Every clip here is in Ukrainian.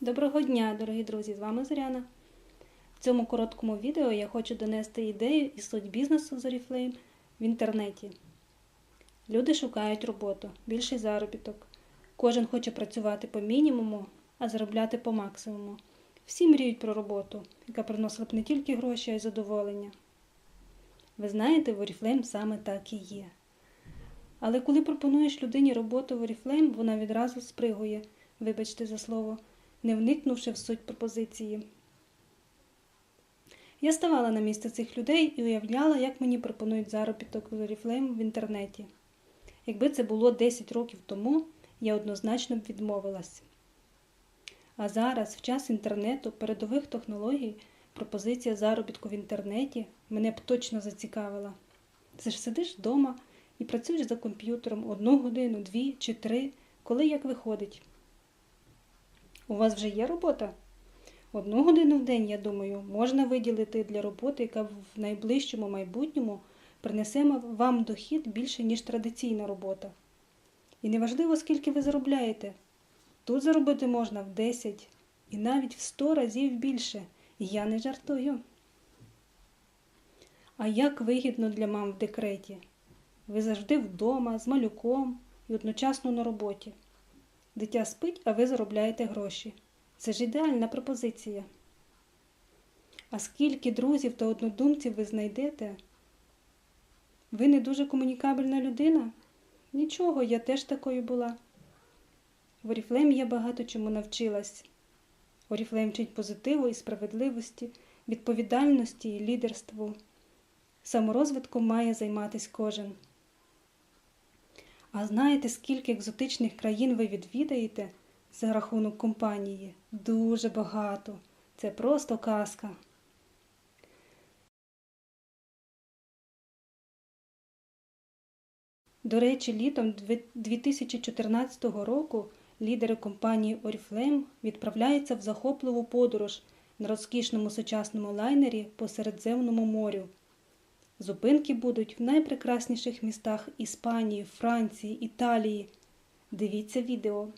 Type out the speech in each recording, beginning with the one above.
Доброго дня, дорогі друзі! З вами Зоряна. В цьому короткому відео я хочу донести ідею і суть бізнесу з Oriflame в інтернеті. Люди шукають роботу, більший заробіток. Кожен хоче працювати по мінімуму, а заробляти по максимуму. Всі мріють про роботу, яка приносила б не тільки гроші, а й задоволення. Ви знаєте, в Oriflame саме так і є. Але коли пропонуєш людині роботу в Oriflame, вона відразу спригує, вибачте за слово, не вникнувши в суть пропозиції. Я ставала на місце цих людей і уявляла, як мені пропонують заробіток в Oriflame в інтернеті. Якби це було 10 років тому, я однозначно б відмовилась. А зараз, в час інтернету, передових технологій, пропозиція заробітку в інтернеті мене б точно зацікавила. Це ж сидиш вдома і працюєш за комп'ютером одну годину, дві чи три, коли як виходить. У вас вже є робота? Одну годину в день, я думаю, можна виділити для роботи, яка в найближчому майбутньому принесе вам дохід більше, ніж традиційна робота. І неважливо, скільки ви заробляєте. Тут заробити можна в 10 і навіть в 100 разів більше. І я не жартую. А як вигідно для мам в декреті? Ви завжди вдома, з малюком і одночасно на роботі. Дитя спить, а ви заробляєте гроші. Це ж ідеальна пропозиція. А скільки друзів та однодумців ви знайдете? Ви не дуже комунікабельна людина? Нічого, я теж такою була. В Оріфлейм я багато чому навчилась. Оріфлейм вчить позитиву і справедливості, відповідальності і лідерству. Саморозвитком має займатися кожен. А знаєте, скільки екзотичних країн ви відвідаєте за рахунок компанії? Дуже багато. Це просто казка. До речі, літом 2014 року лідери компанії Oriflame відправляються в захопливу подорож на розкішному сучасному лайнері по Середземному морю. Зупинки будуть в найпрекрасніших містах Іспанії, Франції, Італії. Дивіться відео.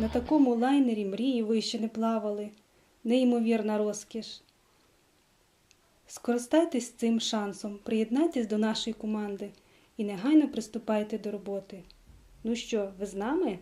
На такому лайнері мрії ви ще не плавали. Неймовірна розкіш. Скористайтесь цим шансом, приєднайтесь до нашої команди і негайно приступайте до роботи. Ну що, ви з нами?